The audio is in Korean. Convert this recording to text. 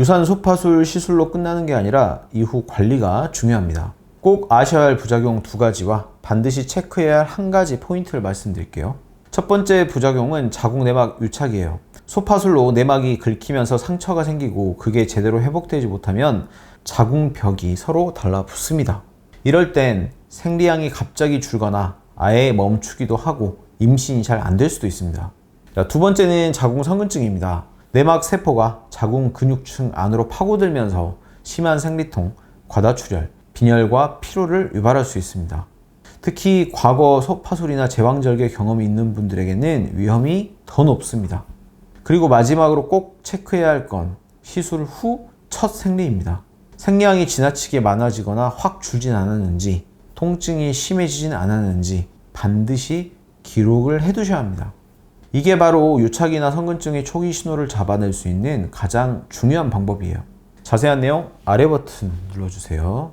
유산 소 파술 시술로 끝나는 게 아니라 이후 관리가 중요합니다. 꼭 아셔야 할 부작용 두 가지와 반드시 체크해야 할 한 가지 포인트를 말씀드릴게요. 첫 번째 부작용은 자궁 내막 유착이에요. 소파술로 내막이 긁히면서 상처가 생기고 그게 제대로 회복되지 못하면 자궁벽이 서로 달라붙습니다. 이럴 땐 생리량이 갑자기 줄거나 아예 멈추기도 하고 임신이 잘 안 될 수도 있습니다. 자, 두 번째는 자궁 성근증입니다. 내막 세포가 자궁 근육층 안으로 파고들면서 심한 생리통, 과다출혈, 빈혈과 피로를 유발할 수 있습니다. 특히 과거 소파술이나 제왕절개 경험이 있는 분들에게는 위험이 더 높습니다. 그리고 마지막으로 꼭 체크해야 할 건 시술 후 첫 생리입니다. 생리량이 지나치게 많아지거나 확 줄진 않았는지, 통증이 심해지진 않았는지 반드시 기록을 해두셔야 합니다. 이게 바로 유착이나 성근증의 초기 신호를 잡아낼 수 있는 가장 중요한 방법이에요. 자세한 내용 아래 버튼 눌러주세요.